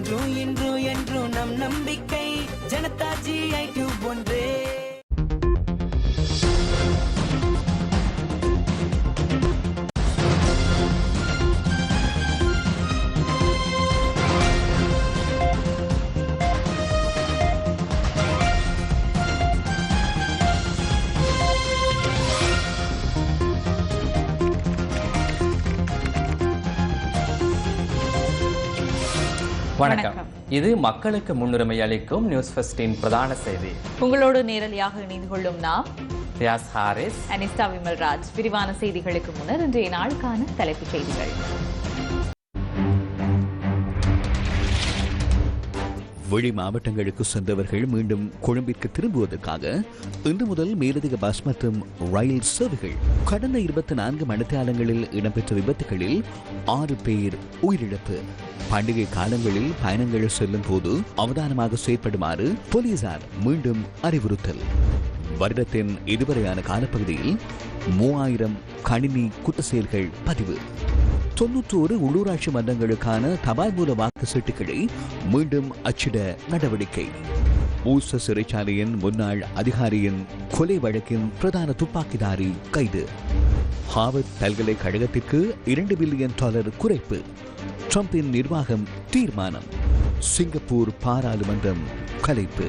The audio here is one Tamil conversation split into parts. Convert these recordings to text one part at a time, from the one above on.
அன்றும் இன்றும் என்றும் நம் நம்பிக்கை. ஜனதா ஜி ஐ டியூப் ஒன்றே. வணக்கம். இது மக்களுக்கு முன்னுரிமை அளிக்கும் நியூஸ் ஃபர்ஸ்டின் பிரதான செய்தி. உங்களோடு நேரலையாக இணைந்து கொள்ளும் நாம் ரியாஸ் ஹாரிஸ் அனிஸ்டா விமல்ராஜ் விரிவான செய்திகளுக்கு முன்னர் இன்றைய நாளுக்கான தலைப்புச் செய்திகள். வெளி மாவட்டங்களுக்கு சென்றவர்கள் மீண்டும் கொழும்பிற்கு திரும்புவதற்காக இன்று முதல் மேலதிக பஸ் மற்றும் ரயில் சேவைகள் கடந்த இருபத்தி நான்கு மணித்தியாலங்களில் இடம்பெற்ற விபத்துகளில் ஆறு பேர் உயிரிழப்பு. பண்டிகை காலங்களில் பயணங்கள் செல்லும் போது அவதானமாக செயற்படுமாறு போலீசார் மீண்டும் அறிவுறுத்தல். வருடத்தின் இதுவரையான காலப்பகுதியில் மூவாயிரம் கணினி குற்ற செயல்கள் பதிவு. தொன்னூற்றோரு உள்ளூராட்சி மன்றங்களுக்கான தபால் மூல வாக்கு சீட்டுகளை மீண்டும் அச்சிட நடவடிக்கை. ஊச சிறைச்சாலையின் முன்னாள் அதிகாரியின் கொலை வழக்கின் பிரதான துப்பாக்கிதாரி கைது. ஹார்வர்ட் பல்கலைக்கழகத்திற்கு இரண்டு பில்லியன் டாலர் குறைப்பு. ட்ரம்பின் நிர்வாகம் தீர்மானம். சிங்கப்பூர் பாராளுமன்றம் கலைப்பு.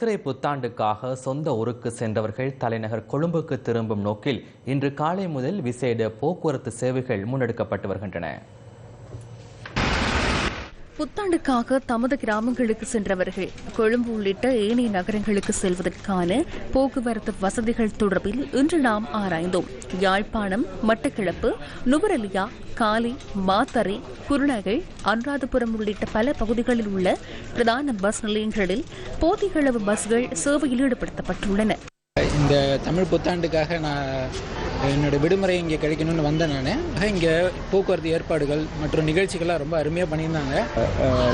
சித்திரை புத்தாண்டுக்காக சொந்த ஊருக்கு சென்றவர்கள் தலைநகர் கொழும்புக்கு திரும்பும் நோக்கில் இன்று காலை முதல் விசேட போக்குவரத்து சேவைகள் முன்னெடுக்கப்பட்டு வருகின்றன. புத்தாண்டுக்காக தமது கிராமங்களுக்கு சென்றவர்கள் கொழும்பு உள்ளிட்ட ஏனைய நகரங்களுக்கு செல்வதற்கான போக்குவரத்து வசதிகள் தொடர்பில் இன்று நாம் ஆராய்ந்தோம். யாழ்ப்பாணம் மட்டக்கிழப்பு நுவரலியா காலி மாத்தறை குருநகை அனுராதபுரம் உள்ளிட்ட பல பகுதிகளில் உள்ள பிரதான பஸ் நிலையங்களில் போதிகளவு பஸ்கள் சேவையில் ஈடுபடுத்தப்பட்டுள்ளன. இந்த தமிழ் புத்தாண்டுக்காக நான் என்னோட விடுமுறை இங்கே கிடைக்கணும்னு வந்தேன் நான். இங்கே போக்குவரத்து ஏற்பாடுகள் மற்றும் நிகழ்ச்சிகள்லாம் ரொம்ப அருமையாக பண்ணியிருந்தாங்க.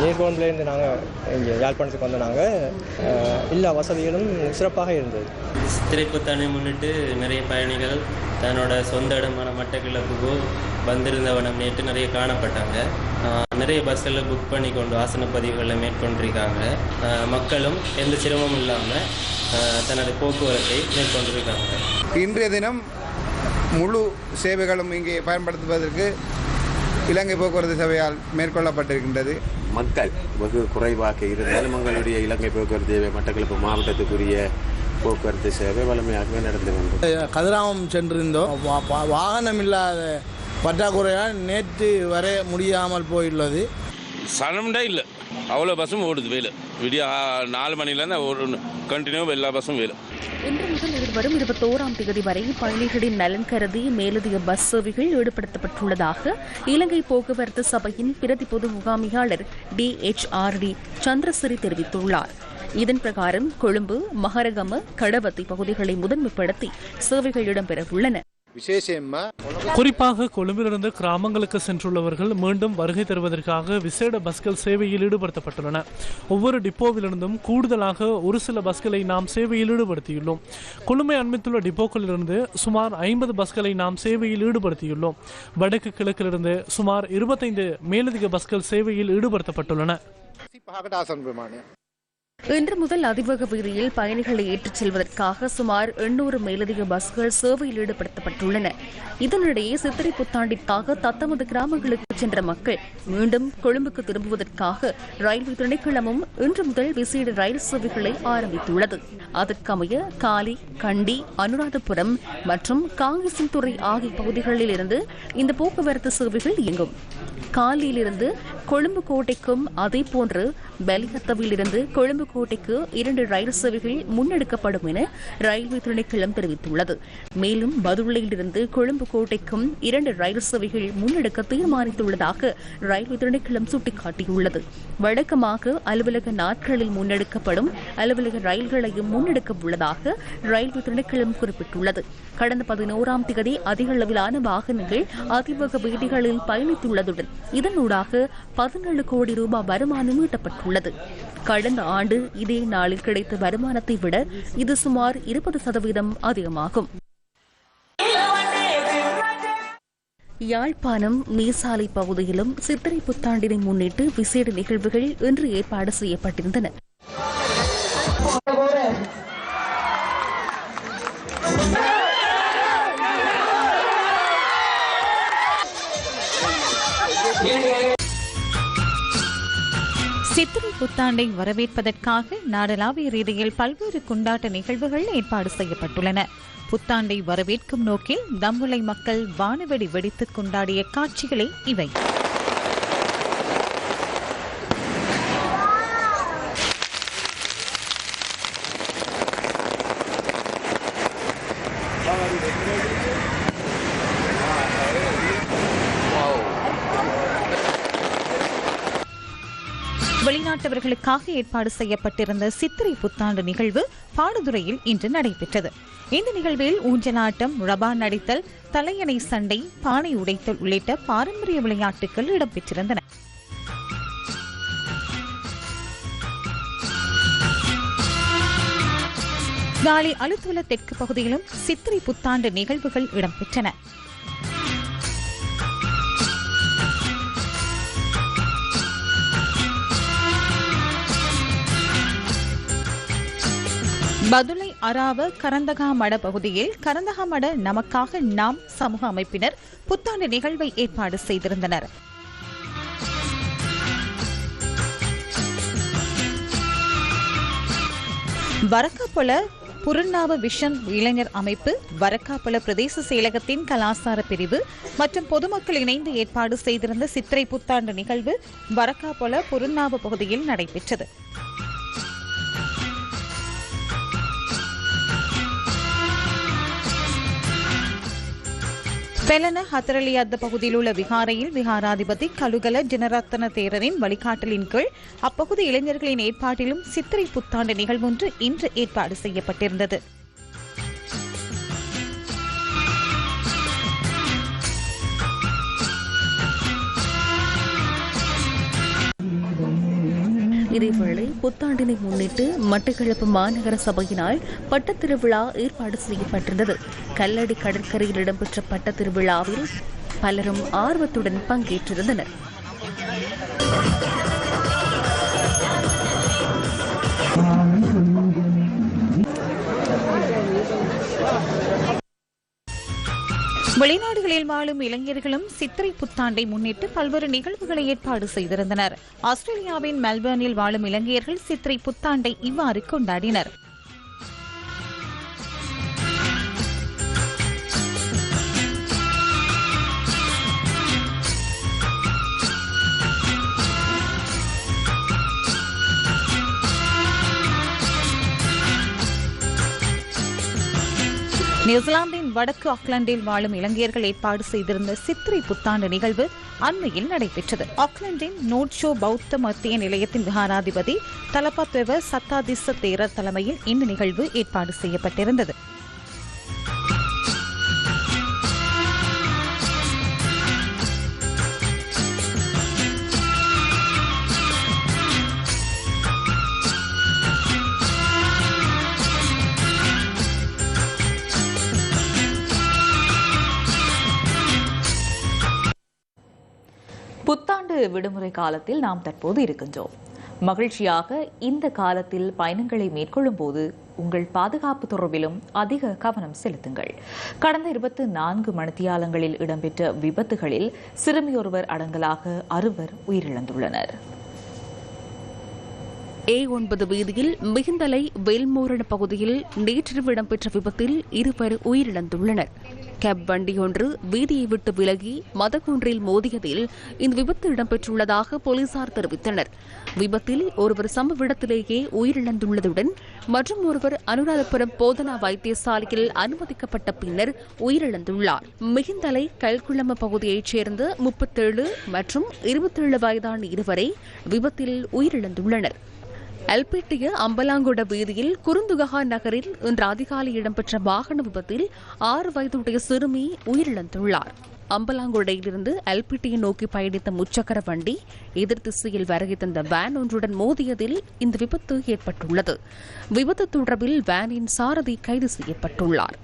நீர்கோன்லேருந்து நாங்கள் இங்கே யாழ்ப்பாணத்துக்கு வந்த நாங்கள் எல்லா வசதிகளும் சிறப்பாக இருந்தது. புத்தாண்டை முன்னிட்டு நிறைய பயணிகள் தன்னோட சொந்த இடமான மட்டக்கிழப்புக்கு வந்திருந்தவனம் நேற்று நிறைய காணப்பட்டாங்க. நிறைய பஸ்ஸில் புக் பண்ணி கொண்டு ஆசன பதிவுகளை மேற்கொண்டிருக்காங்க. மக்களும் எந்த சிரமமும் இல்லாமல் தனது போக்குவரத்தை மேற்கொண்டிருக்காங்க. இன்றைய தினம் முழு சேவைகளும் இங்கே பயன்படுத்துவதற்கு இலங்கை போக்குவரத்து சபையால் மேற்கொள்ளப்பட்டிருக்கின்றது. மக்கள் வெகு குறைவாக இருந்தாலும் உங்களுடைய இலங்கை போக்குவரத்து சேவை மட்டக்களப்பு மாவட்டத்துக்குரிய போக்குவரத்து சேவை வலிமையாகவே நடந்து கொண்டு கதிராமம் சென்றிருந்தோம். வாகனம் இல்லாத பற்றாக்குறையால் நேற்று வர முடியாமல் போயுள்ளது. சனம்டா இல்லை. அவ்வளோ பஸ்ஸும் ஓடுது வேலு விடிய நாலு மணிலேருந்து ஒரு கண்டினியூ எல்லா பஸ்ஸும் வேலு இன்று முதல் எதிர்வரும் இருபத்தோராம் தேதி வரை பயணிகளின் நலன் கருதி மேலதிக பஸ் சேவைகள் ஈடுபடுத்தப்பட்டுள்ளதாக இலங்கை போக்குவரத்து சபையின் பிரதி பொது முகாமியாளர் D H R D Chandrasiri தெரிவித்துள்ளார். இதன் பிரகாரம் கொழும்பு மகரகம கடவத்தி பகுதிகளை முதன்மைப்படுத்தி சேவைகள் இடம்பெற உள்ளன குறிப்பாக கொழும்பிலிருந்து கிராமங்களுக்கு சென்றுள்ளவர்கள் மீண்டும் வருகை தருவதற்காக விசேட பஸ்கள் சேவையில் ஈடுபடுத்தப்பட்டுள்ளன. ஒவ்வொரு டிப்போவிலிருந்தும் கூடுதலாக ஒரு சில பஸ்களை நாம் சேவையில் ஈடுபடுத்தியுள்ளோம். கொழும்பை அண்மித்துள்ள டிப்போக்களிலிருந்து சுமார் ஐம்பது பஸ்களை நாம் சேவையில் ஈடுபடுத்தியுள்ளோம். வடக்கு கிழக்கிலிருந்து சுமார் இருபத்தைந்து மேலதிக பஸ்கள் சேவையில் ஈடுபடுத்தப்பட்டுள்ளன. இன்று முதல் அதிவேக வீதியில் பயணிகளை ஏற்றிச் செல்வதற்காக சுமார் எண்ணூறு மேலதிக பஸ்கள் சேவையில் ஈடுபடுத்தப்பட்டுள்ளன. இதனிடையே சித்திரை புத்தாண்டிற்காக தத்தமது கிராமங்களுக்கு சென்ற மக்கள் மீண்டும் கொழும்புக்கு திரும்புவதற்காக ரயில்வே திணைக்களமும் இன்று முதல் விசேட ரயில் சேவைகளை ஆரம்பித்துள்ளது. அதற்கமைய காலி கண்டி அனுராதபுரம் மற்றும் காங்கேசன்துறை ஆகிய பகுதிகளில் இருந்து இந்த போக்குவரத்து சேவைகள் இயங்கும். காலியிலிருந்து கொழும்பு கோட்டைக்கும் அதேபோன்று பெலிகத்தவிலிருந்து கொழும்பு புதுக்கோட்டைக்கு இரண்டு ரயில் சேவைகள் முன்னெடுக்கப்படும் என ரயில்வே திணைக்களம் தெரிவித்துள்ளது. மேலும் பதுளையிலிருந்து கொழும்பு கோட்டைக்கும் இரண்டு ரயில் சேவைகள் முன்னெடுக்க தீர்மானித்துள்ளதாக ரயில்வே திணைக்களம் சுட்டிக்காட்டியுள்ளது. வழக்கமாக அலுவலக நாட்களில் முன்னெடுக்கப்படும் அலுவலக ரயில்களையும் முன்னெடுக்க உள்ளதாக ரயில்வே திணைக்களம் குறிப்பிட்டுள்ளது. கடந்த பதினோராம் தேதி அதிக அளவிலான வாகனங்கள் அதிவேக வீதிகளில் பயணித்துள்ளதுடன் இதனூடாக பதினேழு கோடி ரூபாய் வருமானம் ஈட்டப்பட்டுள்ளது. கடந்த ஆண்டு இதே நாளில் கிடைத்த வருமானத்தை விட இது சுமார் இருபது சதவீதம் அதிகமாகும். யாழ்ப்பாணம் மீசாலை பகுதியிலும் சித்திரை புத்தாண்டினை முன்னிட்டு விசேட நிகழ்வுகள் இன்று ஏற்பாடு செய்யப்பட்டிருந்தன. சித்திரை புத்தாண்டை வரவேற்பதற்காக நாடளாவிய ரீதியில் பல்வேறு கொண்டாட்ட நிகழ்வுகள் ஏற்பாடு செய்யப்பட்டுள்ளன. புத்தாண்டை வரவேற்கும் நோக்கில் தம்புளை மக்கள் வானவெடி வெடித்துக் கொண்டாடிய காட்சிகளே இவை. வெளிநாட்டவர்களுக்காக ஏற்பாடு செய்யப்பட்டிருந்த சித்திரை புத்தாண்டு நிகழ்வு பாடுதுறையில் இன்று நடைபெற்றது. இந்த நிகழ்வில் ஊஞ்சலாட்டம் ரபா நடித்தல் தலையணை சண்டை பானை உடைத்தல் உள்ளிட்ட பாரம்பரிய விளையாட்டுகள் இடம்பெற்றிருந்தன. நாளை அலுத்துவல தெற்கு பகுதியிலும் சித்திரை புத்தாண்டு நிகழ்வுகள் இடம்பெற்றன. பதுளை அராவ கரந்தகாமட பகுதியில் கரந்தகாமட நமக்காக நாம் சமூக அமைப்பினர் புத்தாண்டு நிகழ்வை ஏற்பாடு செய்திருந்தனர். வரக்காப்பொல புருண்ணாவ விஷன் இளைஞர் அமைப்பு வரக்காப்பல பிரதேச செயலகத்தின் கலாசார பிரிவு மற்றும் பொதுமக்கள் இணைந்து ஏற்பாடு செய்திருந்த சித்திரை புத்தாண்டு நிகழ்வு வரக்காப்பல புருண்ணாவ பகுதியில் நடைபெற்றது. பெலன ஹத்தரலியத்த பகுதியில் உள்ள விகாரையில் விகாராதிபதி கலுகல ஜனரத்தன தேரரின் வழிகாட்டலின் கீழ் அப்பகுதி இளைஞர்களின் ஏற்பாட்டிலும் சித்திரை புத்தாண்டு நிகழ்வொன்று இன்று ஏற்பாடு செய்யப்பட்டிருந்தது. இதேவேளை புத்தாண்டினை முன்னிட்டு மட்டக்களப்பு மாநகர சபையினால் பட்டத் திருவிழா ஏற்பாடு செய்யப்பட்டிருந்தது. கல்லடி கடற்கரையில் இடம்பெற்ற பட்டத் திருவிழாவில் பலரும் ஆர்வத்துடன் பங்கேற்றிருந்தனர். வெளிநாடுகளில் வாழும் இளைஞர்களும் சித்திரை புத்தாண்டை முன்னிட்டு பல்வேறு நிகழ்வுகளை ஏற்பாடு செய்திருந்தனர். ஆஸ்திரேலியாவின் மெல்பர்னில் வாழும் இளைஞர்கள் சித்திரை புத்தாண்டை இவ்வாறு கொண்டாடினர். நியூசிலாந்தின் வடக்கு ஆக்லாந்தில் வாழும் இலங்கையர்கள் ஏற்பாடு செய்திருந்த சித்திரை புத்தாண்டு நிகழ்வு அண்மையில் நடைபெற்றது. ஆக்லாந்தின் நோட்ஷோ பௌத்த மத்திய நிலையத்தின் விகாராதிபதி தலபத்வெவ சத்தாதிச தேரர் தலைமையில் இந்த நிகழ்வு ஏற்பாடு செய்யப்பட்டிருந்தது. விடுமுறை காலத்தில் நாம் தற்போது இருக்கின்றோம். மகிழ்ச்சியாக இந்த காலத்தில் பயணங்களை மேற்கொள்ளும் போது உங்கள் பாதுகாப்பு தொடர்பிலும் அதிக கவனம் செலுத்துங்கள். கடந்த இருபத்தி நான்கு மணித்தியாலங்களில் இடம்பெற்ற விபத்துகளில் சிறுமியொருவர் அடங்கலாக அறுவர் உயிரிழந்துள்ளனர். ஏ ஒன்பது வீதியில் மிகுந்தலை வேல்மோரண பகுதியில் நேற்றிரவு இடம்பெற்ற விபத்தில் இருவர் உயிரிழந்துள்ளனர். கேப் வண்டி ஒன்று வீதியை விட்டு விலகி மதகுன்றில் மோதியதில் இந்த விபத்து இடம்பெற்றுள்ளதாக போலீசார் தெரிவித்தனர். விபத்தில் ஒருவர் சம்பவ இடத்திலேயே உயிரிழந்துள்ளதுடன் மற்றும் ஒருவர் அனுராதபுரம் போதனா வைத்தியசாலையில் அனுமதிக்கப்பட்ட பின்னர் உயிரிழந்துள்ளார். மிகுந்தலை கல்குளம பகுதியைச் சேர்ந்த முப்பத்தேழு மற்றும் இருபத்தேழு வயதான இருவரை விபத்தில் உயிரிழந்துள்ளனர். எல்பிட்டிய அம்பலாங்குட வீதியில் குறுந்துகஹா நகரில் இன்று அதிகாலை இடம்பெற்ற வாகன விபத்தில் ஆறு வயதுடைய சிறுமி உயிரிழந்துள்ளார். அம்பலாங்குடையிலிருந்து எல்பிடியை நோக்கி பயணித்த முச்சக்கர வண்டி எதிர் திசையில் வருகை தந்த வேன் ஒன்றுடன் மோதியதில் இந்த விபத்து ஏற்பட்டுள்ளது. விபத்து தொடர்பில் வேனின் சாரதி கைது செய்யப்பட்டுள்ளார்.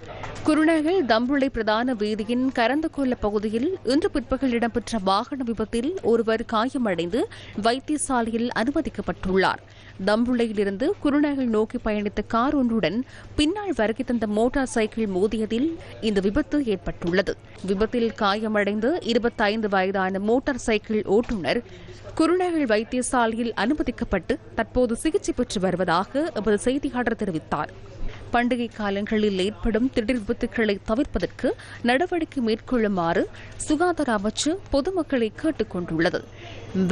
குருநகல் தம்புளை பிரதான வீதியின் கரந்தகொல்ல பகுதியில் இன்று பிற்பகல் இடம்பெற்ற வாகன விபத்தில் ஒருவர் காயமடைந்து வைத்தியசாலையில் அனுமதிக்கப்பட்டுள்ளார். தம்புளையிலிருந்து குருநகல் நோக்கி பயணித்த கார் ஒன்றுடன் பின்னால் வருகை தந்த மோட்டார் சைக்கிள் மோதியதில் இந்த விபத்து ஏற்பட்டுள்ளது. விபத்தில் காயமடைந்த இருபத்தைந்து வயதான மோட்டார் சைக்கிள் ஓட்டுநர் குருநகல் வைத்தியசாலையில் அனுமதிக்கப்பட்டு தற்போது சிகிச்சை பெற்று வருவதாக எமது செய்தியாளர் தெரிவித்தார். பண்டிகை காலங்களில் ஏற்படும் திடீர் விபத்துக்களை தவிர்ப்பதற்கு நடவடிக்கை மேற்கொள்ளுமாறு சுகாதார அமைச்சு பொதுமக்களை கேட்டுக் கொண்டுள்ளது.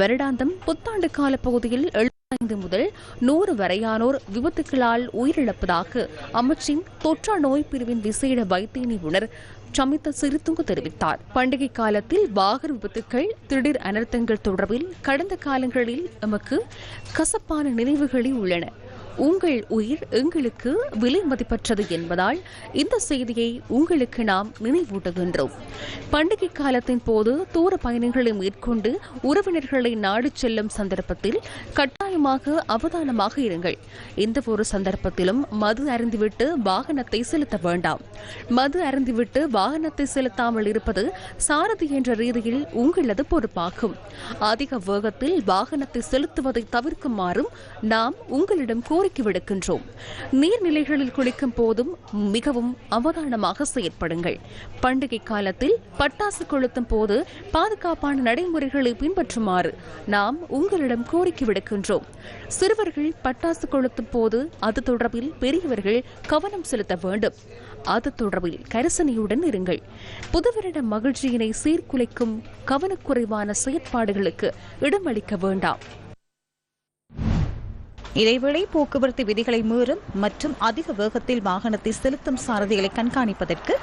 வருடாந்தம் புத்தாண்டு கால பகுதியில் ஐந்து முதல் நூறு வரையானோர் விபத்துகளால் உயிரிழப்பதாக அமைச்சின் தொற்றா நோய் பிரிவின் விசேட வைத்திய நிபுணர் சமித்த சிறித்துங்கு தெரிவித்தார். பண்டிகை காலத்தில் வாகன விபத்துக்கள் திடீர் அனர்த்தங்கள் தொடர்பில் கடந்த காலங்களில் எமக்கு கசப்பான நினைவுகளே உள்ளன. உங்கள் உயிர் எங்களுக்கு விலை மதிப்பற்றது என்பதால் இந்த செய்தியை உங்களுக்கு நாம் நினைவூட்டுகின்றோம். பண்டிகை காலத்தின் போது தூர பயணங்களை மேற்கொண்டு உறவினர்களை நாடு செல்லும் சந்தர்ப்பத்தில் கட்டாயமாக அவதானமாக இருங்கள். எந்த ஒரு சந்தர்ப்பத்திலும் மது அருந்திவிட்டு வாகனத்தை செலுத்த வேண்டாம். மது அருந்திவிட்டு வாகனத்தை செலுத்தாமல் இருப்பது சாரதி என்ற ரீதியில் உங்களது பொறுப்பாகும். அதிக வேகத்தில் வாகனத்தை செலுத்துவதை தவிர்க்குமாறும் நாம் உங்களிடம் எச்சரிக்கை விடுக்கின்றோம். நீர்நிலைகளில் குளிக்கும் போதும் மிகவும் அவதானமாக செயற்படுங்கள். பண்டிகை காலத்தில் பட்டாசு கொளுத்தும் போது பாதுகாப்பான நடைமுறைகளை பின்பற்றுமாறு நாம் உங்களிடம் கோரிக்கை விடுக்கின்றோம். சிறுவர்கள் பட்டாசு கொளுத்தும் போது அது தொடர்பில் பெரியவர்கள் கவனம் செலுத்த வேண்டும். அது தொடர்பில் கரிசனையுடன் இருங்கள். புதுவருட மகிழ்ச்சியினை சீர்குலைக்கும் கவனக்குறைவான செயற்பாடுகளுக்கு இடமளிக்க வேண்டாம். இதேவேளை போக்குவரத்து விதிகளை மீறும் மற்றும் அதிக வேகத்தில் வாகனத்தை செலுத்தும் சாரதிகளை கண்காணிப்பதற்கு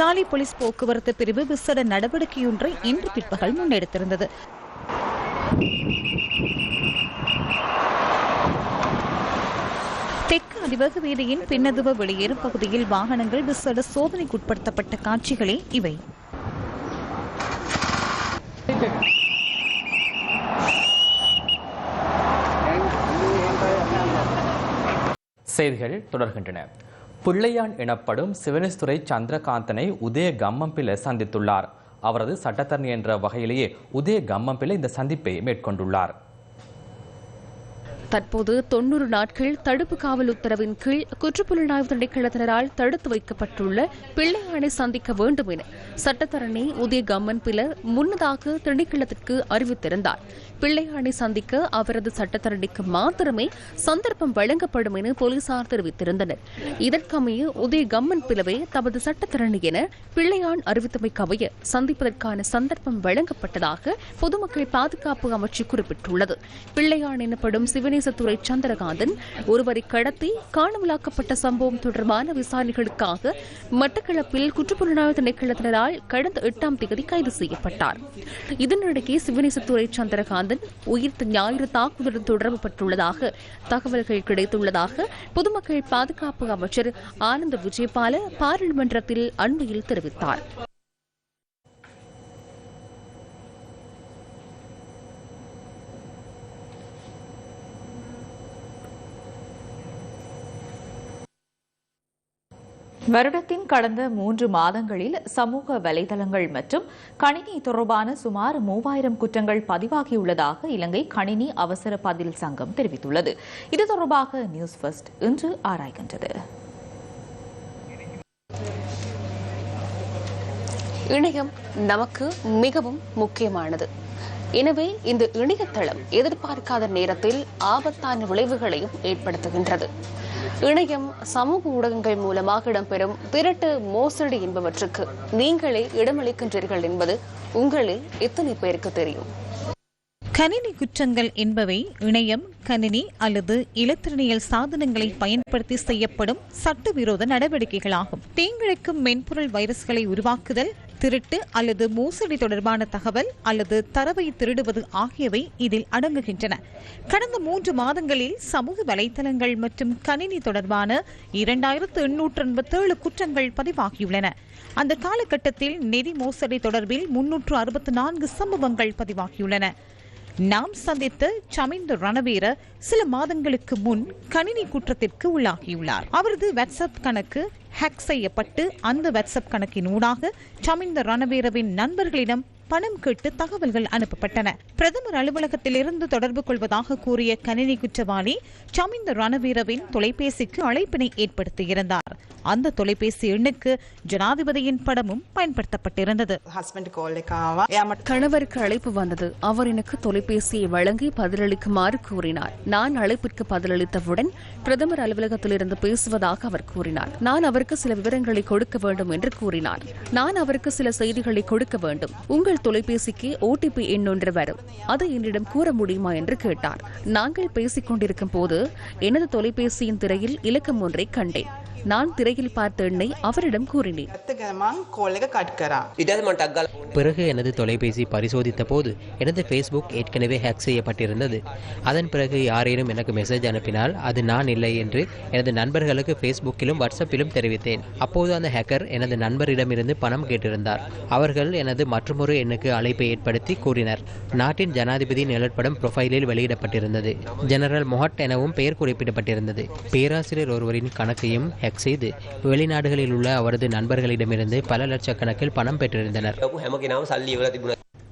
காலி போலீஸ் போக்குவரத்து பிரிவு விசேட நடவடிக்கையொன்றை இன்று பிற்பகல் முன்னெடுத்திருந்தது. தெற்கு அதிவேக வீதியின் பின்னதுவ வெளியேறும் பகுதியில் வாகனங்கள் விசேட சோதனைக்குட்படுத்தப்பட்ட காட்சிகளே இவை. செய்திகள் தொடர்கின்றன. பிள்ளையான் எனப்படும் சிவனேஸ்துரை சந்திரகாந்தனை உதய கம்மம்பில சந்தித்துள்ளார். அவரது சட்டத்தரணி என்ற வகையிலேயே உதய கம்மம்பில இந்த சந்திப்பை மேற்கொண்டுள்ளார். தற்போது தொன்னூறு நாட்கள் தடுப்பு காவல் உத்தரவின் கீழ் குற்றப்புலனாய்வு திணைக்களத்தினரால் தடுத்து வைக்கப்பட்டுள்ள பிள்ளையானை சந்திக்க வேண்டும் என சட்டத்தரணி உதய கம்மன் பில முன்னதாக திணைக்களத்திற்கு அறிவித்திருந்தார். பிள்ளையானை சந்திக்க அவரது சட்டத்தரணிக்கு மாத்திரமே சந்தர்ப்பம் வழங்கப்படும் என போலீசார் தெரிவித்திருந்தனர். இதற்கமைய உதய கம்மன் பிளவே தமது சட்டத்தரணி என பிள்ளையான் அறிவித்தமைக்கமைய சந்திப்பதற்கான சந்தர்ப்பம் வழங்கப்பட்டதாக பொதுமக்கள் பாதுகாப்பு அமைச்சு குறிப்பிட்டுள்ளது. பிள்ளையான் எனப்படும் சிவனை சிவனேசத்துறை சந்திரகாந்தன் ஒருவரை கடத்தி காணாமலாக்கப்பட்ட சம்பவம் தொடர்பான விசாரணைகளுக்காக மட்டக்களப்பில் குற்றப்புலனாய்வு திணைக்களத்தினரால் கடந்த எட்டாம் தேதி கைது செய்யப்பட்டார். இதனிடையே சிவநேசத்துறை சந்திரகாந்தன் உயிர்த்த ஞாயிறு தாக்குதலுடன் தொடர்பு பெற்றுள்ளதாக தகவல்கள் கிடைத்துள்ளதாக பொதுமக்கள் பாதுகாப்பு அமைச்சர் ஆனந்த விஜயபால பாராளுமன்றத்தில் அண்மையில் தெரிவித்தார். வருடத்தின் கடந்த மூன்று மாதங்களில் சமூக வலைதளங்கள் மற்றும் கணினி தொடர்பான சுமார் மூவாயிரம் குற்றங்கள் பதிவாகியுள்ளதாக இலங்கை கணினி அவசர பதில் சங்கம் தெரிவித்துள்ளது. இது தொடர்பாக நியூஸ் ஃபர்ஸ்ட் இன்று ஆராய்கின்றது. இணையம் நமக்கு மிகவும் முக்கியமானது. எனவே இந்த இணையதளம் எதிர்பார்க்காத நேரத்தில் ஆபத்தான விளைவுகளையும் ஏற்படுத்துகின்றது. இணையம் சமூக ஊடகங்கள் மூலமாக இடம்பெறும் திரட்டு மோசடி என்பவற்றுக்கு நீங்களே இடமளிக்கின்றீர்கள் என்பது உங்களில் எத்தனை பேருக்கு தெரியும்? கணினி குற்றங்கள் என்பவை இணையம் கணினி அல்லது இலத்திரனியல் சாதனங்களை பயன்படுத்தி செய்யப்படும் சட்டவிரோத நடவடிக்கைகளாகும். தீங்கிழைக்கும் மென்பொருள் வைரஸ்களை உருவாக்குதல் திருட்டு அல்லது மோசடி தொடர்பான தகவல் அல்லது தரவை திருடுவது ஆகியவை இதில் அடங்குகின்றன. கடந்த மூன்று மாதங்களில் சமூக வலைதளங்கள் மற்றும் கணினி தொடர்பான இரண்டாயிரத்து எண்ணூற்று எண்பத்தேழு குற்றங்கள் பதிவாகியுள்ளன. அந்த காலகட்டத்தில் நிதி மோசடி தொடர்பில் முன்னூற்று அறுபத்தி நான்கு சம்பவங்கள் பதிவாகியுள்ளன. நாம் சந்தித்த சமிந்த ரணவீர சில மாதங்களுக்கு முன் கணினி குற்றத்திற்கு உள்ளாகியுள்ளார். அவரது வாட்ஸ்அப் கணக்கு ஹேக் செய்யப்பட்டு அந்த வாட்ஸ்அப் கணக்கின் ஊடாக சமிந்த ரணவீரவின் நண்பர்களிடம் பணம் கேட்டு தகவல்கள் அனுப்பப்பட்டன. பிரதமர் அலுவலகத்தில் இருந்து தொடர்பு கொள்வதாக கூறிய கணினி குற்றவாளி சமிந்த ரணவீரவின் தொலைபேசிக்கு அழைப்பினை ஏற்படுத்தியிருந்தார். அந்த தொலைபேசி எண்ணுக்கு ஜனாதிபதியின் படமும் பயன்படுத்தப்பட்டிருந்தது. கணவருக்கு அழைப்பு வந்தது. அவர் எனக்கு தொலைபேசியை வழங்கி பதிலளிக்குமாறு கூறினார். நான் அழைப்பிற்கு பதிலளித்தவுடன் பிரதமர் அலுவலகத்திலிருந்து பேசுவதாக அவர் கூறினார். நான் அவருக்கு சில விவரங்களை கொடுக்க வேண்டும் என்று கூறினார். நான் அவருக்கு சில செய்திகளை கொடுக்க வேண்டும். உங்கள் தொலைபேசிக்கு ஓடிபி எண் ஒன்று வரும் அதை என்னிடம் கூற முடியுமா என்று கேட்டார். நாங்கள் பேசிக் கொண்டிருக்கும் போது எனது தொலைபேசியின் திரையில் இலக்கம் ஒன்றை கண்டேன். நான் திரையில் பார்த்த எண்ணை அவரிடம் கூறினேன். பிறகு எனது தொலைபேசி பரிசோதித்த போது எனது ஃபேஸ்புக் ஏற்கனவே ஹேக் செய்யப்பட்டிருந்தது. அதன் பிறகு யாரேனும் எனக்கு மெசேஜ் அனுப்பினால் அது நான் இல்லை என்று எனது நண்பர்களுக்கு ஃபேஸ்புக்கிலும் வாட்ஸ்அப்பிலும் தெரிவித்தேன். அப்போது அந்த ஹேக்கர் எனது நண்பரிடமிருந்து பணம் கேட்டிருந்தார். அவர்கள் எனது மற்றொரு எண்ணுக்கு அழைப்பை ஏற்படுத்தி கூறினர். நாட்டின் ஜனாதிபதி நிழற்படம் ப்ரொஃபைலில் வெளியிடப்பட்டிருந்தது. ஜெனரல் மொஹட் எனவும் பெயர் குறிப்பிடப்பட்டிருந்தது. பேராசிரியர் ஒருவரின் கணக்கையும் ஹேக் செய்து வெளிநாடுகளில் உள்ள அவரது நண்பர்களிடமிருந்து பல லட்சக்கணக்கில் பணம் பெற்றிருந்தனர்.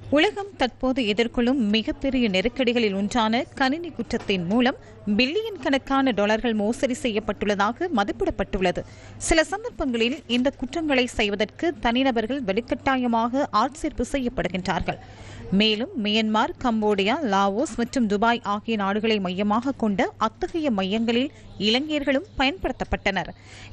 உலகம் தற்போது எதிர்கொள்ளும் மிகப்பெரிய நெருக்கடிகளில் ஒன்றான கணினி குற்றத்தின் மூலம் பில்லியன் கணக்கான டாலர்கள் மோசடி செய்யப்பட்டுள்ளதாக மதிப்பிடப்பட்டுள்ளது. சில சந்தர்ப்பங்களில் இந்த குற்றங்களை செய்வதற்கு தனிநபர்கள் வெளிக்கட்டாயமாக ஆட்சேர்ப்பு செய்யப்படுகின்றார்கள். மேலும் மியன்மார் கம்போடியா லாவோஸ் மற்றும் துபாய் ஆகிய நாடுகளை மையமாக கொண்ட அத்தகைய மையங்களில் இலங்கையர்களும் பயன்படுத்தப்பட்டனர்.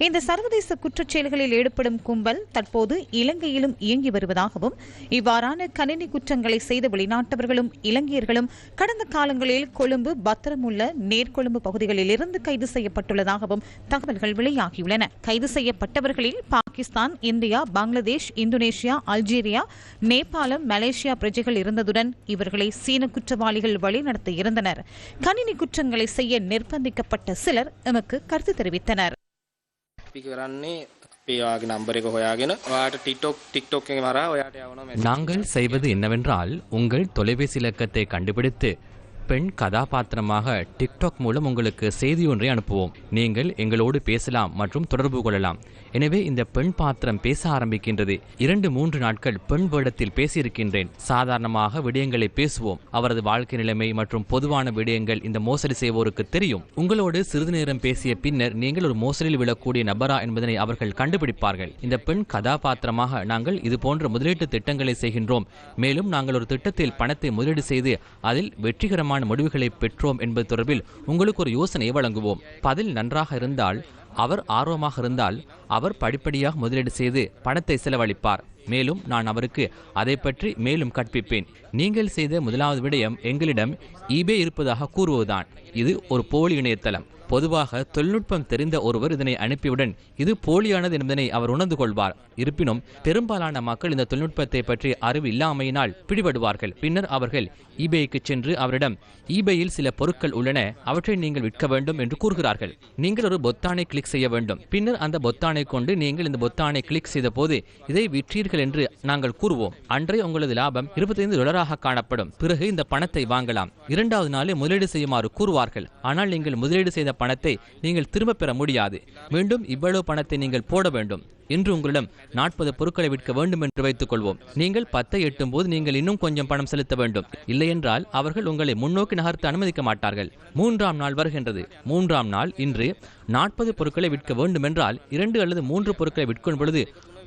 இந்த சர்வதேச குற்றச்செயல்களில் ஈடுபடும் கும்பல் தற்போது இலங்கையிலும் இயங்கி வருவதாகவும் இவ்வாறான கணினி குற்றங்களை செய்த வெளிநாட்டவர்களும் இலங்கையர்களும் கடந்த காலங்களில் கொழும்பு பத்திரமுள்ள மேற்கொழும்பு பகுதிகளில் இருந்து கைது செய்யப்பட்டுள்ளதாகவும் தகவல்கள் வெளியாகியுள்ளன. கைது செய்யப்பட்டவர்களில் Pakistan India Bangladesh Indonesia Algeria நேபாளம் மலேசியா பிரஜைகள் இருந்ததுடன் இவர்களை சீன குற்றவாளிகள் வழிநடத்த இருந்தனர். கணினி குற்றங்களை செய்ய நிர்பந்திக்கப்பட்ட சிலர் எமக்கு கருத்து தெரிவித்தனர். நாங்கள் செய்வது என்னவென்றால் உங்கள் தொலைபேசி இலக்கத்தை கண்டுபிடித்து பெண் கதாபாத்திரமாக டிக்டாக் மூலம் உங்களுக்கு செய்தி ஒன்றை அனுப்புவோம். நீங்கள் எங்களோடு பேசலாம் மற்றும் தொடர்பு கொள்ளலாம். எனவே இந்த பெண் பாத்திரம் பேச ஆரம்பிக்கின்றது. இரண்டு மூன்று நாட்கள் பெண் வேடத்தில் பேசியிருக்கின்றேன். சாதாரணமாக விடயங்களை பேசுவோம். அவரது வாழ்க்கை நிலைமை மற்றும் பொதுவான விடயங்கள் இந்த மோசடி செய்வோருக்கு தெரியும். உங்களோடு சிறிது நேரம் பேசிய பின்னர் நீங்கள் ஒரு மோசடியில் விழக்கூடிய நபரா என்பதனை அவர்கள் கண்டுபிடிப்பார்கள். இந்த பெண் கதாபாத்திரமாக நாங்கள் இது போன்ற முதலீட்டு திட்டங்களை செய்கின்றோம். மேலும் நாங்கள் ஒரு திட்டத்தில் பணத்தை முதலீடு செய்து அதில் வெற்றிகரமான முடிவுகளை பெற்றோம் என்பது தொடர்பில் உங்களுக்கு ஒரு யோசனையை வழங்குவோம். பதில் நன்றாக இருந்தால் அவர் ஆர்வமாக இருந்தால் அவர் படிப்படியாக முதலீடு செய்து பணத்தை செலவழிப்பார். மேலும் நான் அவருக்கு அதை பற்றி மேலும் கற்பிப்பேன். நீங்கள் செய்த முதலாவது விடயம் எங்களிடம் ஈபே இருப்பதாக கூறுவதுதான். இது ஒரு போலி இணையதளம். பொதுவாக தொழில்நுட்பம் தெரிந்த ஒருவர் இதனை அனுப்பியவுடன் இது போலியானது என்பதனை அவர் உணர்ந்து கொள்வார். இருப்பினும் பெரும்பாலான மக்கள் இந்த தொழில்நுட்பத்தை பற்றி அறிவு இல்லாமையினால் பிடிபடுவார்கள். பின்னர் அவர்கள் ஈபேக்கு சென்று அவரிடம் ஈபேயில் சில பொருட்கள் உள்ளன. அவற்றை நீங்கள் விற்க வேண்டும் என்று கூறுகிறார்கள். நீங்கள் ஒரு பொத்தானை கிளிக் செய்ய வேண்டும். பின்னர் அந்த பொத்தானை கொண்டு நீங்கள் இந்த பொத்தானை கிளிக் செய்த போது இதை விற்றீர்கள் என்று நாங்கள் கூறுவோம். அன்றே உங்களது லாபம் இருபத்தைந்து டாலராக காணப்படும். பிறகு இந்த பணத்தை வாங்கலாம். இரண்டாவது நாளே முதலீடு செய்யுமாறு கூறுவார்கள். ஆனால் நீங்கள் முதலீடு செய்த பணத்தை நீங்கள் திரும்ப பெற முடியாது. மீண்டும் இவ்வளவு பணத்தை நீங்கள் போட வேண்டும். இன்று உங்களிடம் நாற்பது பொருட்களை விற்க வேண்டும் என்று வைத்துக் கொள்வோம். நீங்கள் பத்தை எட்டும் போது நீங்கள் இன்னும் கொஞ்சம் பணம் செலுத்த வேண்டும். இல்லையென்றால் அவர்கள் உங்களை முன்னோக்கி நகர்த்த அனுமதிக்க மாட்டார்கள். மூன்றாம் நாள் வருகின்றது. மூன்றாம் நாள் இன்று நாற்பது பொருட்களை விற்க வேண்டுமென்றால் இரண்டு அல்லது மூன்று பொருட்களை விற்கும் பொழுது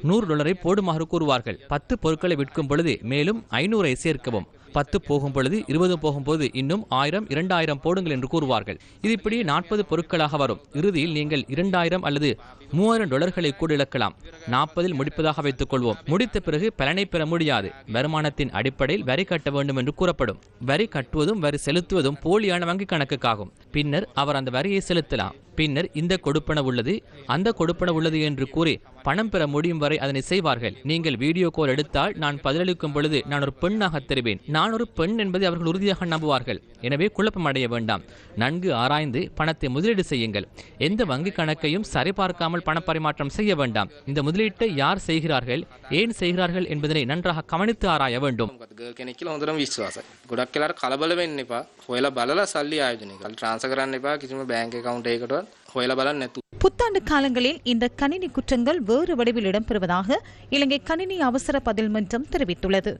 நூறு டாலரை போடுமாறு கூறுவார்கள். பத்து பொருட்களை விற்கும் பொழுது மேலும் ஐநூறை சேர்க்கவும். பத்து போகும் பொழுது இருபது போகும்போது இன்னும் ஆயிரம் இரண்டாயிரம் போடுங்கள் என்று கூறுவார்கள். இது இப்படி நாற்பது பொருட்களாக வரும். இறுதியில் நீங்கள் இரண்டாயிரம் அல்லது மூவாயிரம் டாலர்களை கூட இழக்கலாம். நாற்பதில் முடிப்பதாக வைத்துக் கொள்வோம் முடித்த பிறகு பலனை பெற முடியாது. வருமானத்தின் அடிப்படையில் வரி கட்ட வேண்டும் என்று கூறப்படும். வரி கட்டுவதும் வரி செலுத்துவதும் போலியான வங்கிக் கணக்குக்காகும். பின்னர் அவர் அந்த வரியை செலுத்தலாம். பின்னர் இந்த கொடுப்பன உள்ளது அந்த கொடுப்பன உள்ளது என்று கூறி பணம் பெற முடியும் வரை அதனை செய்வார்கள். நீங்கள் வீடியோ கால் எடுத்தால் நான் பதிலளிக்கும் பொழுது நான் ஒரு பெண்ணாக தெரிவேன். நான் ஒரு பெண் என்பதை அவர்கள் உறுதியாக நம்புவார்கள் எனவே குழப்பம் அடைய வேண்டாம் நன்கு ஆராய்ந்து பணத்தை முதலீடு செய்யுங்கள் எந்த வங்கி கணக்கையும் சரிபார்க்காமல் பணப்பரிமாற்றம் செய்ய வேண்டாம் இந்த முதலீட்டை யார் செய்கிறார்கள் ஏன் செய்கிறார்கள் என்பதனை நன்றாக கவனித்து ஆராய வேண்டும் ගල් කෙනෙක් කියලා හොඳටම විශ්වාසයි. ගොඩක් වෙලාවට කලබල වෙන්න එපා. හොයලා බලලා සල්ලි ආයෝජනය කරලා ට්‍රාන්ස්ෆර් කරන්න එපා කිසිම බැංක් account එකකටවත් හොයලා බලන්න නැතුව. புத்தாண்டு காலங்களில் இந்த கணினி குற்றங்கள் வேறு வடிவில் இடம்பெறுவதாக இலங்கை கணினி அவசர பதில் மன்றம் தெரிவித்துள்ளது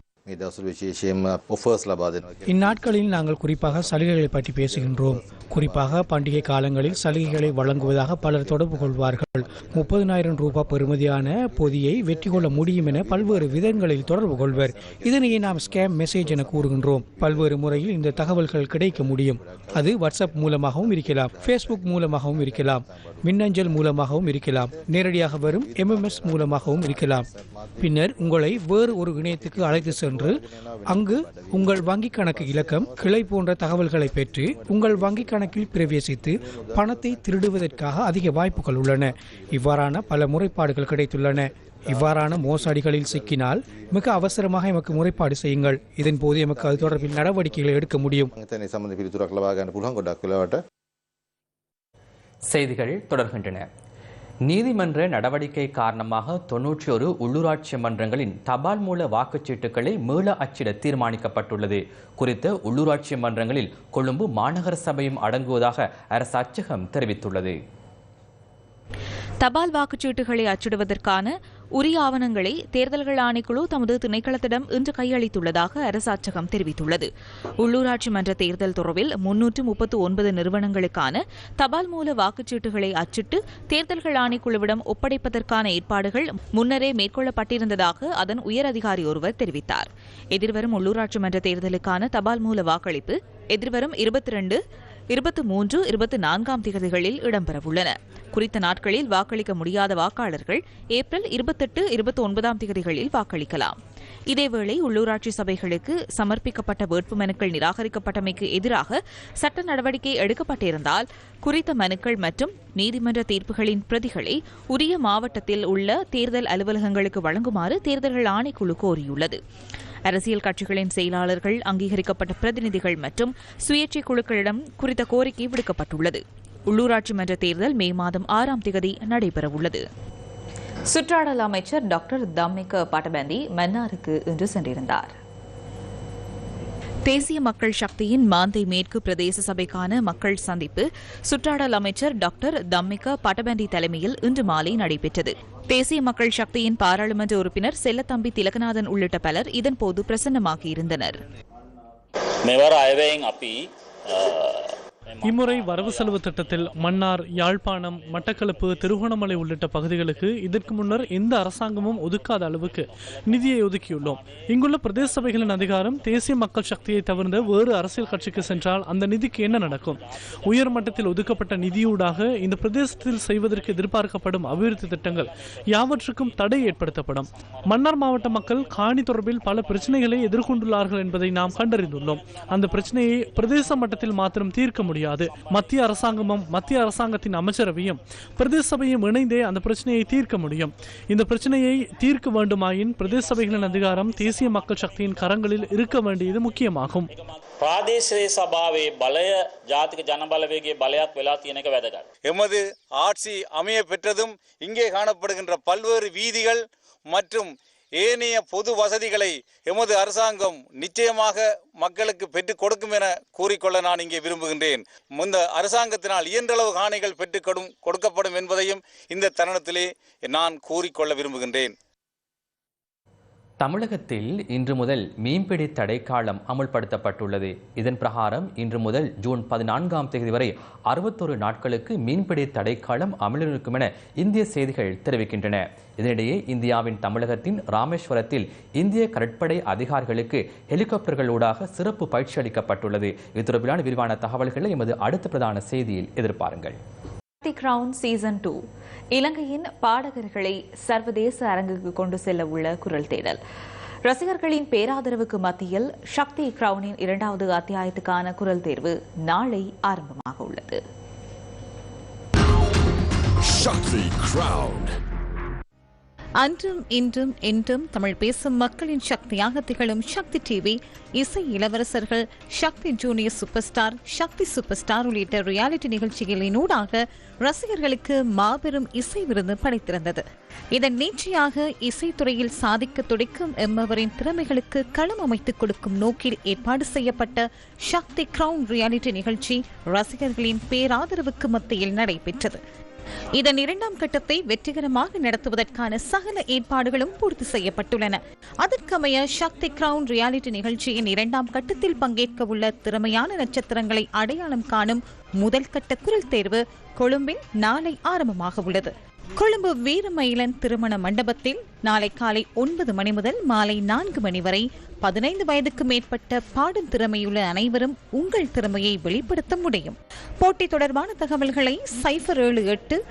இந்நாட்களில் நாங்கள் குறிப்பாக சலுகைகளை பற்றி பேசுகின்றோம். குறிப்பாக பண்டிகை காலங்களில் சலுகைகளை வழங்குவதாக பலர் தொடர்பு கொள்வார்கள். முப்பதினாயிரம் ரூபாய் பெறுமதியான பொதியை வெற்றி கொள்ள முடியும் என பல்வேறு விதங்களில் தொடர்பு கொள்வர். இதனையே நாம் ஸ்கேம் மெசேஜ் என கூறுகின்றோம். பல்வேறு முறையில் இந்த தகவல்கள் கிடைக்க முடியும். அது வாட்ஸ்அப் மூலமாகவும் இருக்கலாம். ஃபேஸ்புக் மூலமாகவும் இருக்கலாம். மின்னஞ்சல் மூலமாகவும் இருக்கலாம். நேரடியாக வரும் எம்எம்எஸ் மூலமாகவும் இருக்கலாம். பின்னர் உங்களை வேறு ஒரு இணையத்துக்கு அழைத்து சென்று சென்று அங்கு உங்கள் வங்கிக் கணக்கு இலக்கம் கிளை போன்ற தகவல்களை பெற்று உங்கள் வங்கிக் கணக்கில் பிரவேசித்து பணத்தை திருடுவதற்காக அதிக வாய்ப்புகள் உள்ளன. இவ்வாறான பல முறைப்பாடுகள் கிடைத்துள்ளன. இவ்வாறான மோசடிகளில் சிக்கினால் மிக அவசரமாக எமக்கு முறைப்பாடு செய்யுங்கள். இதன் போது எமக்கு அது தொடர்பில் நடவடிக்கைகளை எடுக்க முடியும். செய்திகள் தொடர்கின்றன. நீதிமன்ற நடவடிக்கை காரணமாக தொன்னூற்றி ஒரு உள்ளூராட்சி மன்றங்களின் தபால் மூல வாக்குச்சீட்டுகளை மீள அச்சிட தீர்மானிக்கப்பட்டுள்ளது. குறித்த உள்ளூராட்சி மன்றங்களில் கொழும்பு மாநகர சபையும் அடங்குவதாக அரசு அச்சகம் தெரிவித்துள்ளது. தபால் வாக்குச்சீட்டுகளை அச்சிடுவதற்கான உரிய ஆவணங்களை தேர்தல்கள் ஆணைக்குழு தமது திணைக்களத்திடம் இன்று கையளித்துள்ளதாக அரசாட்சகம் தெரிவித்துள்ளது. உள்ளூராட்சி மன்ற தேர்தல் தொடர்பில் முன்னூற்று முப்பத்து ஒன்பது நிறுவனங்களுக்கான தபால் மூல வாக்குச்சீட்டுகளை அச்சிட்டு தேர்தல்கள் ஆணைக்குழுவிடம் ஒப்படைப்பதற்கான ஏற்பாடுகள் முன்னரே மேற்கொள்ளப்பட்டிருந்ததாக அதன் உயர் அதிகாரி ஒருவர் தெரிவித்தார். எதிர்வரும் உள்ளூராட்சி மன்ற தேர்தலுக்கான தபால் மூல வாக்களிப்பு எதிர்வரும் இருபத்தி ரெண்டு இருபத்தி மூன்று இருபத்தி நான்காம் தேதிகளில் இடம்பெறவுள்ளன. குறித்த நாட்களில் வாக்களிக்க முடியாத வாக்காளர்கள் ஏப்ரல் இருபத்தெட்டு இருபத்தி ஒன்பதாம் தேதிகளில் வாக்களிக்கலாம். இதேவேளை உள்ளூராட்சி சபைகளுக்கு சமர்ப்பிக்கப்பட்ட வேட்புமனுக்கள் நிராகரிக்கப்பட்டமைக்கு எதிராக சட்ட நடவடிக்கை எடுக்கப்பட்டிருந்தால் குறித்த மனுக்கள் மற்றும் நீதிமன்ற தீர்ப்புகளின் பிரதிகளை உரிய மாவட்டத்தில் உள்ள தேர்தல் அலுவலகங்களுக்கு வழங்குமாறு தேர்தல்கள் ஆணைக்குழு கோரியுள்ளது. அரசியல் கட்சிகளின் செயலாளர்கள் அங்கீகரிக்கப்பட்ட பிரதிநிதிகள் மற்றும் சுயேட்சை குழுக்களிடம் குறித்த கோரிக்கை விடுக்கப்பட்டுள்ளது. உள்ளூராட்சி மன்ற தேர்தல் மே மாதம் ஆறாம் தேதி நடைபெறவுள்ளது. சுற்றாடல் அமைச்சர் டாக்டர் தம்மிக பாட்டபந்தி மன்னாருக்கு இன்று சென்றிருந்தார். தேசிய மக்கள் சக்தியின் மாந்தை மேற்கு பிரதேச சபைக்கான மக்கள் சந்திப்பு சுற்றாடல் அமைச்சர் டாக்டர் தம்மிகா பட்டபண்டி தலைமையில் இன்று மாலை நடைபெற்றது. தேசிய மக்கள் சக்தியின் பாராளுமன்ற உறுப்பினர் செல்லத்தம்பி திலகநாதன் உள்ளிட்ட பலர் இதன்போது பிரசன்னமாகியிருந்தனர். இம்முறை வரவு செலவு திட்டத்தில் மன்னார் யாழ்ப்பாணம் மட்டக்களப்பு திருகோணமலை உள்ளிட்ட பகுதிகளுக்கு இதற்கு முன்னர் எந்த அரசாங்கமும் ஒதுக்காத அளவுக்கு நிதியை ஒதுக்கியுள்ளோம். இங்குள்ள பிரதேச சபைகளின் அதிகாரம் தேசிய மக்கள் சக்தியை தவிர்ந்த வேறு அரசியல் கட்சிக்கு சென்றால் அந்த நிதிக்கு என்ன நடக்கும்? உயர் மட்டத்தில் ஒதுக்கப்பட்ட நிதியூடாக இந்த பிரதேசத்தில் செய்வதற்கு எதிர்பார்க்கப்படும் அபிவிருத்தி திட்டங்கள் யாவற்றுக்கும் தடை ஏற்படுத்தப்படும். மன்னார் மாவட்ட மக்கள் காணி தொடர்பில் பல பிரச்சனைகளை எதிர்கொண்டுள்ளார்கள் என்பதை நாம் கண்டறிந்துள்ளோம். அந்த பிரச்சனையை பிரதேச மட்டத்தில் மாத்திரம் தீர்க்க முடியும். முடியாது மத்திய அரசாங்கமும் மத்திய அரசாங்கத்தின் அமைச்சரவையும் பிரதேச சபையும் இணைந்தே அந்த பிரச்சனையை தீர்க்க முடியும் இந்த பிரச்சனையை தீர்க்க வேண்டுமாயின் பிரதேச சபைகளின் அதிகாரம் தேசிய மக்கள் சக்தியின் கரங்களில் இருக்க வேண்டியது முக்கியமாகும் ප්‍රාදේශයේ සභාවේ බලය ජාතික ජනබලවේගේ බලයක් වෙලා තියෙන එක වැදගත්. எமது ஆட்சி அமைய பெற்றதும் இங்கே காணப்படுகின்ற பல்வேறு வீதிகள் மற்றும் ஏனைய பொது வசதிகளை எமது அரசாங்கம் நிச்சயமாக மக்களுக்கு பெற்றுக் கொடுக்கும் என கூறிக்கொள்ள நான் இங்கே விரும்புகின்றேன். இந்த அரசாங்கத்தினால் இயன்றளவு காணிகள் பெற்றுக் கொடுக்கப்படும் என்பதையும் இந்த தருணத்திலே நான் கூறிக்கொள்ள விரும்புகின்றேன். தமிழகத்தில் இன்று முதல் மீன்பிடி தடைக்காலம் அமுல்படுத்தப்பட்டுள்ளது. இதன் பிரகாரம் இன்று முதல் ஜூன் பதினான்காம் தேதி வரை அறுபத்தொரு நாட்களுக்கு மீன்பிடி தடைக்காலம் அமலில் இருக்கும் என இந்திய செய்திகள் தெரிவிக்கின்றன. இதனிடையே இந்தியாவின் தமிழகத்தின் ராமேஸ்வரத்தில் இந்திய கடற்படை அதிகாரிகளுக்கு ஹெலிகாப்டர்களூடாக சிறப்பு பயிற்சி அளிக்கப்பட்டுள்ளது. இது தொடர்பிலான விரிவான தகவல்களை எமது அடுத்த பிரதான செய்தியில் எதிர்பாருங்கள். தி கிரவுன் சீசன் டூ இலங்கையின் பாடகர்களை சர்வதேச அரங்குக்கு கொண்டு செல்ல உள்ள குரல் தேடல். ரசிகர்களின் பேராதரவுக்கு மத்தியில் சக்தி கிரவுனின் இரண்டாவது அத்தியாயத்துக்கான குரல் தேர்வு நாளை ஆரம்பமாக உள்ளது. அன்றும் இன்றும் என்றும் தமிழ் பேசும் மக்களின் சக்தியாக திகழும் சக்தி டிவி இசை இளவரசர்கள் Shakti junior super star Shakti super star உள்ளிட்ட ரியாலிட்டி நிகழ்ச்சிகளினூடாக ரசிகர்களுக்கு மாபெரும் இசை விருது படைத்திருந்தது. இதன் நீட்சியாக இசைத்துறையில் சாதிக்க துடிக்கும் எம்மவரின் திறமைகளுக்கு களம் அமைத்துக் கொடுக்கும் நோக்கில் ஏற்பாடு செய்யப்பட்ட சக்தி கிரவுன் ரியாலிட்டி நிகழ்ச்சி ரசிகர்களின் பேராதரவுக்கு மத்தியில் நடைபெற்றது. இதன் இரண்டாம் கட்டத்தை வெற்றிகரமாக நடத்துவதற்கான சகல ஏற்பாடுகளும் பூர்த்தி செய்யப்பட்டுள்ளன. அதற்கமைய சக்தி கிரவுன் ரியாலிட்டி நிகழ்ச்சியின் இரண்டாம் கட்டத்தில் பங்கேற்க உள்ள திறமையான நட்சத்திரங்களை அடையாளம் காணும் முதல் கட்ட குரல் தேர்வு கொழும்பில் நாளை ஆரம்பமாக உள்ளது. கொழும்பு வீரமயிலன் திருமண மண்டபத்தில் நாளை காலை ஒன்பது மணி முதல் மாலை நான்கு மணி வரை பதினைந்து வயதுக்கு மேற்பட்ட பாடும் திறமையுள்ள அனைவரும் உங்கள் திறமையை வெளிப்படுத்த முடியும். போட்டி தொடர்பான தகவல்களை சைபர் ஏழு எட்டு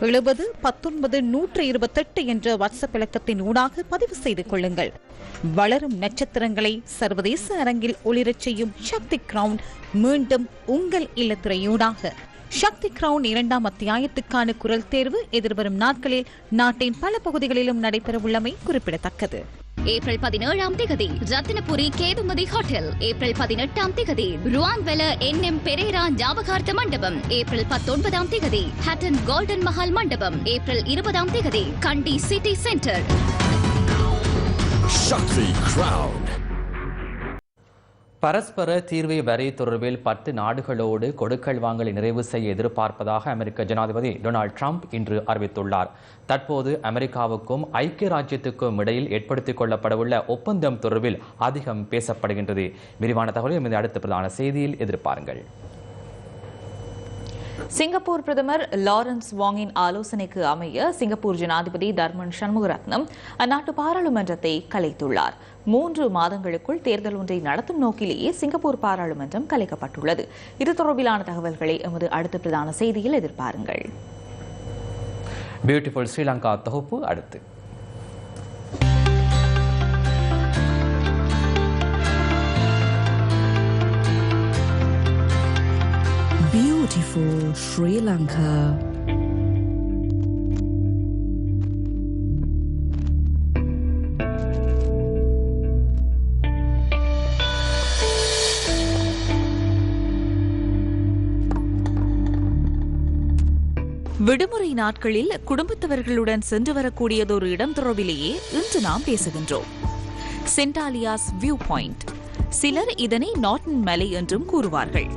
எழுபது பத்தொன்பது நூற்று இருபத்தெட்டு என்ற வாட்ஸ்அப் இலக்கத்தின் ஊடாக பதிவு செய்து கொள்ளுங்கள். வளரும் நட்சத்திரங்களை சர்வதேச அரங்கில் ஒளிரச் செய்யும் சக்தி கிரவுண்ட் மீண்டும் உங்கள் இல்லத்திரையூடாக சக்தி கிரவுன் இரண்டாம் அத்தியாயத்துக்கான குரல் தேர்வு எதிர்வரும் நாட்களில் நாட்டின் பல பகுதிகளிலும் நடைபெறவுள்ளமை குறிப்பிடத்தக்கது. ஏப்ரல் பதினேழாம் திகதி ரத்தினபுரி கேதுமதி ஹோட்டல். ஏப்ரல் பதினெட்டாம் திகதி ருவான்வெல என் எம் பெரேரா ஞாபகார்த்த மண்டபம். ஏப்ரல் பத்தொன்பதாம் திகதி ஹட்டன் கோல்டன் மஹால் மண்டபம். ஏப்ரல் இருபதாம் திகதி Kandy city centre. Shakti Crown. பரஸ்பர தீர்வை வரை தொடர்பில் பத்து நாடுகளோடு கொடுக்கல் வாங்கலை நிறைவு செய்ய எதிர்பார்ப்பதாக அமெரிக்க ஜனாதிபதி டொனால்ட் ட்ரம்ப் இன்று அறிவித்துள்ளார். தற்போது அமெரிக்காவுக்கும் ஐக்கிய ராஜ்யத்துக்கும் இடையில் ஏற்படுத்திக் கொள்ளப்படவுள்ள ஒப்பந்தம் தொடர்பில் அதிகம் பேசப்படுகின்றது. விரிவான தகவலை எமது அடுத்த பிரதான செய்தியில் எதிர்பாருங்கள். சிங்கப்பூர் பிரதமர் லாரன்ஸ் வாங்கின் ஆலோசனைக்கு அமைய சிங்கப்பூர் ஜனாதிபதி தர்மன் சண்முகரத்னம் அந்நாட்டு பாராளுமன்றத்தை கலைத்துள்ளார். மூன்று மாதங்களுக்குள் தேர்தல் ஒன்றை நடத்தும் நோக்கிலேயே சிங்கப்பூர் பாராளுமன்றம் கலைக்கப்பட்டுள்ளது. இது தொடர்பிலான தகவல்களை எமது அடுத்த பிரதான செய்தியில் எதிர்பாருங்கள். பியூட்டிஃபுல் ஸ்ரீலங்கா தொகுப்பு அடுத்து. Beautiful Sri Lanka. விடுமுறை நாட்களில் குடும்பத்தவர்களுடன் சென்று வரக்கூடியதொரு இடம் தொடர்பிலேயே இன்று நாம் பேசுகின்றோம். சென்டாலியாஸ் வியூ பாயிண்ட் சிலர் இதனை நாட்டன் மலை என்றும் கூறுவார்கள்.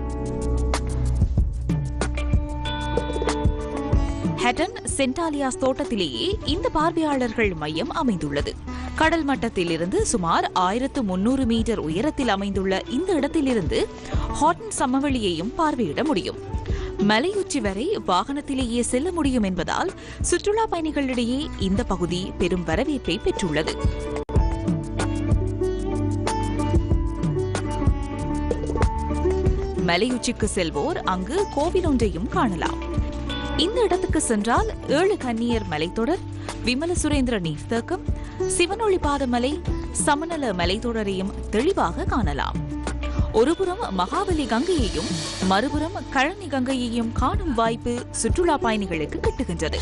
ஹெட்டன் சென்டாலியாஸ் தோட்டத்திலேயே இந்த பார்வையாளர்கள் மையம் அமைந்துள்ளது. கடல் மட்டத்திலிருந்து சுமார் ஆயிரத்து முன்னூறு மீட்டர் உயரத்தில் அமைந்துள்ள இந்த இடத்திலிருந்து ஹாட்டன் சமவெளியையும் பார்வையிட முடியும். மலையுச்சி வரை வாகனத்திலேயே செல்ல முடியும் என்பதால் சுற்றுலா பயணிகளிடையே இந்த பகுதி பெரும் வரவேற்பை பெற்றுள்ளது. மலையுச்சிக்கு செல்வோர் அங்கு கோவில் ஒன்றையும் காணலாம். இந்த இடத்துக்கு சென்றால் ஏழு கன்னியர் மலைத்தொடர் விமல சுரேந்திர நீர்த்தேக்கம் சிவனொளிபாத மலை சமநல மலைத்தொடரையும் தெளிவாக காணலாம். ஒருபுறம் மகாபலி கங்கையையும் மறுபுறம் கழனி கங்கையையும் காணும் வாய்ப்பு சுற்றுலா பயணிகளுக்கு கிட்டுகின்றது.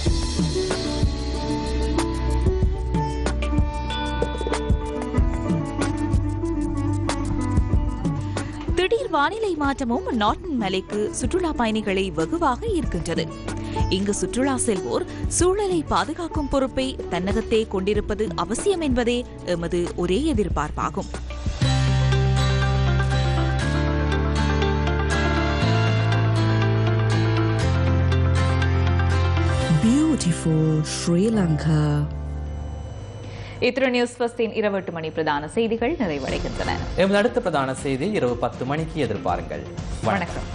திடீர் வானிலை மாற்றமும் நாட்டின் மலைக்கு சுற்றுலா பயணிகளை வெகுவாக ஈர்க்கின்றது. இங்கு சுற்றுலா செல்வோர் சூழலை பாதுகாக்கும் பொறுப்பை தன்னகத்தே கொண்டிருப்பது அவசியம் என்பதே எமது ஒரே எதிர்பார்ப்பாகும். Beautiful Sri Lanka. இத்துடன் நியூஸ் ஃபர்ஸ்டின் இரவு எட்டு மணி பிரதான செய்திகள் நிறைவடைகின்றன. எமது அடுத்த பிரதான செய்தி இரவு பத்து மணிக்கு எதிர்பாருங்கள். வணக்கம்.